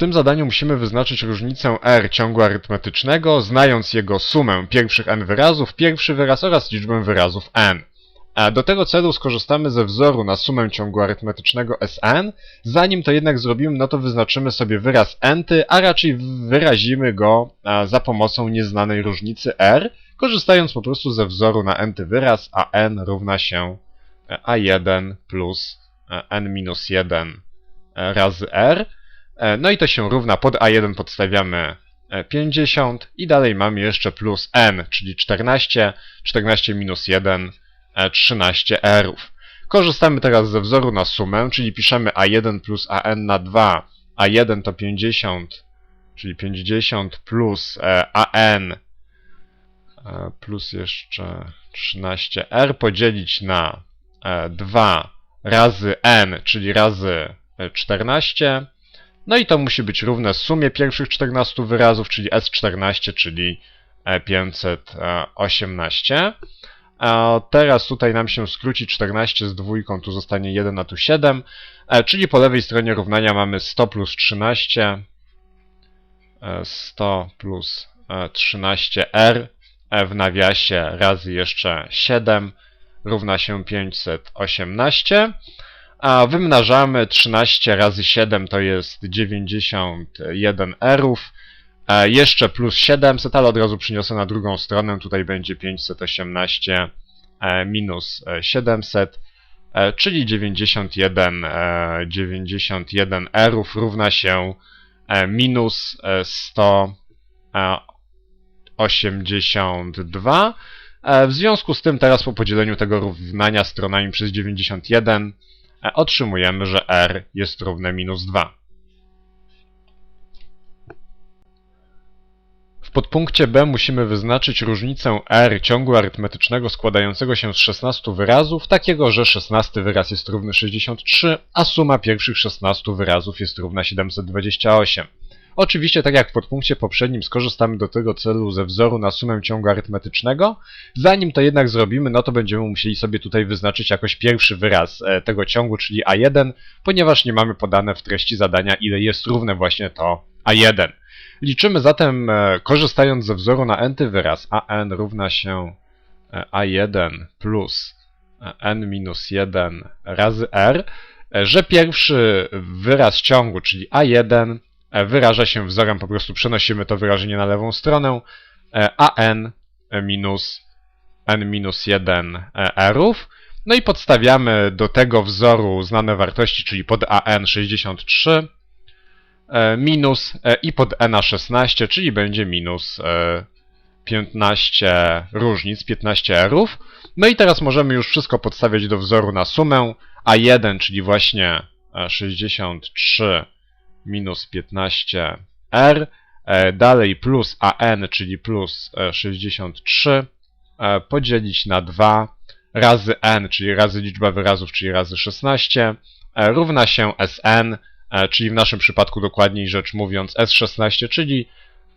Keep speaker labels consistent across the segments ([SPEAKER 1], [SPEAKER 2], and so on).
[SPEAKER 1] tym zadaniu musimy wyznaczyć różnicę r ciągu arytmetycznego, znając jego sumę pierwszych n wyrazów, pierwszy wyraz oraz liczbę wyrazów n. A do tego celu skorzystamy ze wzoru na sumę ciągu arytmetycznego Sn. Zanim to jednak zrobimy, no to wyznaczymy sobie wyraz nty, a raczej wyrazimy go za pomocą nieznanej różnicy r, korzystając po prostu ze wzoru na nty wyraz, a n równa się e, a1 plus e, n minus 1 e, razy r. E, No i to się równa, pod a1 podstawiamy e, 50 i dalej mamy jeszcze plus n, czyli 14, 14 minus 1, e, 13 erów. Korzystamy teraz ze wzoru na sumę, czyli piszemy a1 plus an na 2. a1 to 50, czyli 50 plus e, an e, plus jeszcze 13r podzielić na e, 2 razy n, czyli razy e, 14. No i to musi być równe sumie pierwszych 14 wyrazów, czyli S14, czyli e, 518. A teraz tutaj nam się skróci 14 z dwójką, tu zostanie 1, a tu 7. E, Czyli po lewej stronie równania mamy 100 plus 13. e, 100 plus e, 13r e, w nawiasie razy jeszcze 7 równa się 518. A wymnażamy 13 razy 7 to jest 91 erów. E, jeszcze plus 700, ale od razu przyniosę na drugą stronę. Tutaj będzie 518 e, minus e, 700, e, czyli 91, e, 91 erów równa się minus e, 182. E, W związku z tym teraz po podzieleniu tego równania stronami przez 91 e, otrzymujemy, że r jest równe minus 2. W podpunkcie B musimy wyznaczyć różnicę r ciągu arytmetycznego składającego się z 16 wyrazów, takiego, że 16 wyraz jest równy 63, a suma pierwszych 16 wyrazów jest równa 728. Oczywiście, tak jak w podpunkcie poprzednim, skorzystamy do tego celu ze wzoru na sumę ciągu arytmetycznego. Zanim to jednak zrobimy, no to będziemy musieli sobie tutaj wyznaczyć jakoś pierwszy wyraz e, tego ciągu, czyli a1, ponieważ nie mamy podane w treści zadania, ile jest równe właśnie to a1. Liczymy zatem, e, korzystając ze wzoru na n-ty wyraz, an równa się e, a1 plus n minus 1 razy r, że pierwszy wyraz ciągu, czyli a1, e, wyraża się wzorem, po prostu przenosimy to wyrażenie na lewą stronę, e, an minus n minus 1 erów. No i podstawiamy do tego wzoru znane wartości, czyli pod an 63, e, minus e, i pod e na 16, czyli będzie minus e, 15 różnic, 15 erów. No i teraz możemy już wszystko podstawiać do wzoru na sumę a1, czyli właśnie e, 63 minus 15 r, e, dalej plus an, czyli plus e, 63, e, podzielić na 2 razy n, czyli razy liczba wyrazów, czyli razy 16, e, równa się sn, e, czyli w naszym przypadku dokładniej rzecz mówiąc S16, czyli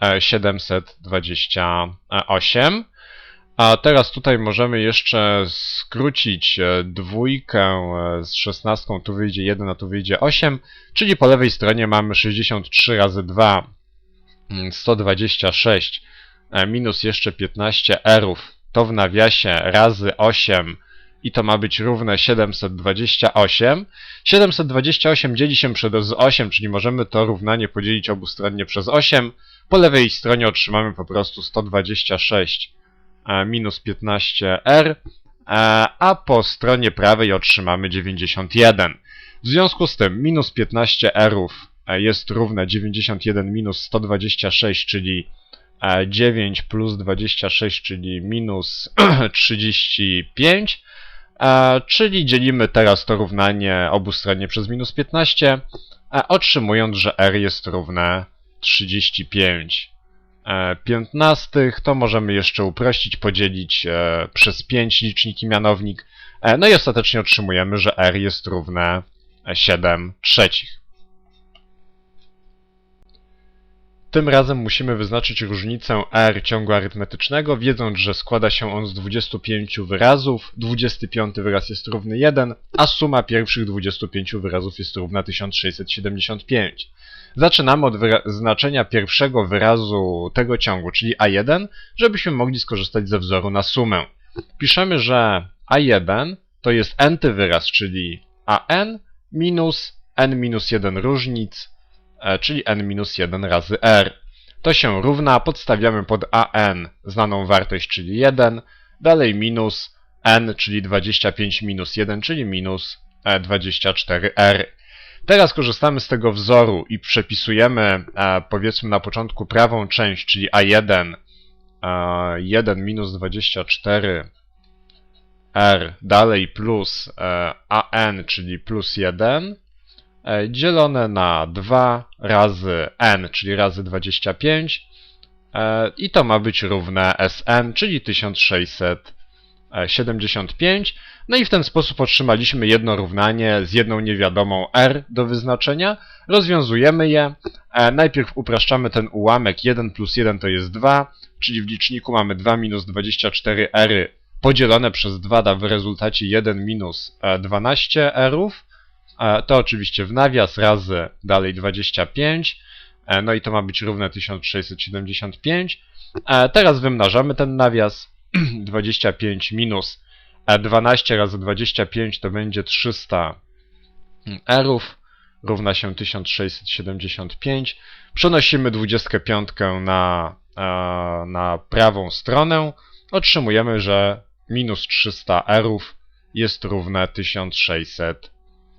[SPEAKER 1] e, 728. A teraz tutaj możemy jeszcze skrócić e, dwójkę e, z 16, tu wyjdzie 1, a tu wyjdzie 8, czyli po lewej stronie mamy 63 razy 2, mm, 126, e, minus jeszcze 15 erów, to w nawiasie razy 8 i to ma być równe 728. 728 dzieli się przez 8, czyli możemy to równanie podzielić obustronnie przez 8. Po lewej stronie otrzymamy po prostu 126 e, minus 15r, e, a po stronie prawej otrzymamy 91. W związku z tym minus 15 erów e, jest równe 91 minus 126, czyli e, 9 plus 26, czyli minus 35. E, czyli dzielimy teraz to równanie obustronnie przez minus 15, e, otrzymując, że r jest równe 35 e, piętnastych. To możemy jeszcze uprościć, podzielić e, przez 5 licznik i mianownik. E, no i ostatecznie otrzymujemy, że r jest równe 7 trzecich. Tym razem musimy wyznaczyć różnicę r ciągu arytmetycznego, wiedząc, że składa się on z 25 wyrazów. 25 wyraz jest równy 1, a suma pierwszych 25 wyrazów jest równa 1675. Zaczynamy od znaczenia pierwszego wyrazu tego ciągu, czyli a1, żebyśmy mogli skorzystać ze wzoru na sumę. Piszemy, że a1 to jest n-ty wyraz, czyli an minus n minus 1 różnic, czyli n minus 1 razy r. To się równa, podstawiamy pod an znaną wartość, czyli 1, dalej minus n, czyli 25 minus 1, czyli minus e, 24r. Teraz korzystamy z tego wzoru i przepisujemy, e, powiedzmy na początku prawą część, czyli a1, e, 1 minus 24 r, dalej plus e, an, czyli plus 1, e, dzielone na 2 razy n, czyli razy 25 e, i to ma być równe Sn, czyli 1675. No i w ten sposób otrzymaliśmy jedno równanie z jedną niewiadomą r do wyznaczenia. Rozwiązujemy je. E, Najpierw upraszczamy ten ułamek 1 plus 1 to jest 2, czyli w liczniku mamy 2 minus 24 r podzielone przez 2 da w rezultacie 1 minus e, 12 rów. E, To oczywiście w nawias razy dalej 25. E, No i to ma być równe 1675. E, Teraz wymnażamy ten nawias. 25 minus e, 12 razy 25 to będzie 300 erów, równa się 1675. Przenosimy 25 na, na prawą stronę. Otrzymujemy, że minus 300 erów jest równe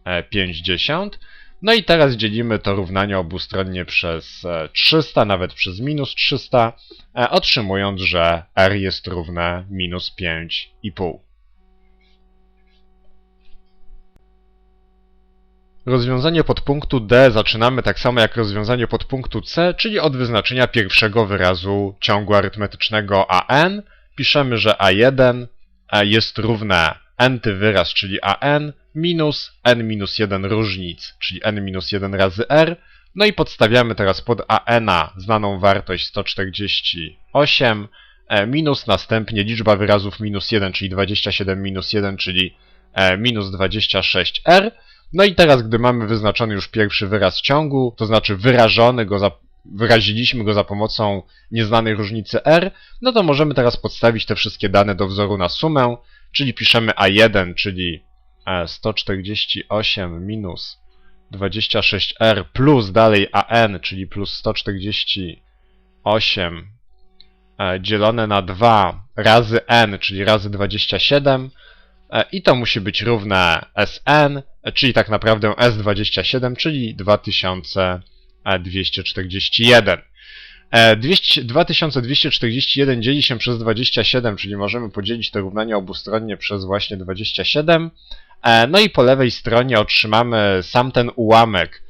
[SPEAKER 1] 1650. No i teraz dzielimy to równanie obustronnie przez e, 300, nawet przez minus 300, e, otrzymując, że r jest równe minus 5,5. Rozwiązanie podpunktu D zaczynamy tak samo jak rozwiązanie podpunktu C, czyli od wyznaczenia pierwszego wyrazu ciągu arytmetycznego an. Piszemy, że a1 e, jest równe n-ty wyraz, czyli an, minus n minus 1 różnic, czyli n minus 1 razy r. No i podstawiamy teraz pod an znaną wartość 148, e, minus następnie liczba wyrazów minus 1, czyli 27 minus 1, czyli e, minus 26r. No i teraz, gdy mamy wyznaczony już pierwszy wyraz ciągu, to znaczy wyrażony go za, wyraziliśmy go za pomocą nieznanej różnicy r, no to możemy teraz podstawić te wszystkie dane do wzoru na sumę, czyli piszemy a1, czyli e, 148 minus 26r plus dalej an, czyli plus 148 e, dzielone na 2 razy n, czyli razy 27 e, i to musi być równe Sn, e, czyli tak naprawdę S27, czyli 2241. E, 200 2241 dzieli się przez 27, czyli możemy podzielić to równanie obustronnie przez właśnie 27. E, No i po lewej stronie otrzymamy sam ten ułamek.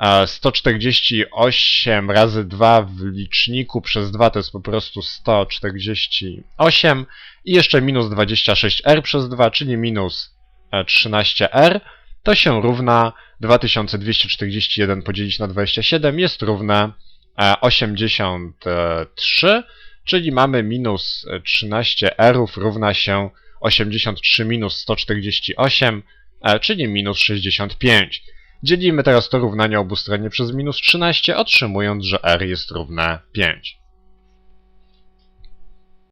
[SPEAKER 1] E, 148 razy 2 w liczniku przez 2 to jest po prostu 148 i jeszcze minus 26r przez 2, czyli minus e, 13r. To się równa 2241 podzielić na 27 jest równe e, 83, czyli mamy minus 13 erów równa się 83 minus 148, e, czyli minus 65. Dzielimy teraz to równanie obustronnie przez minus 13, otrzymując, że r jest równe 5.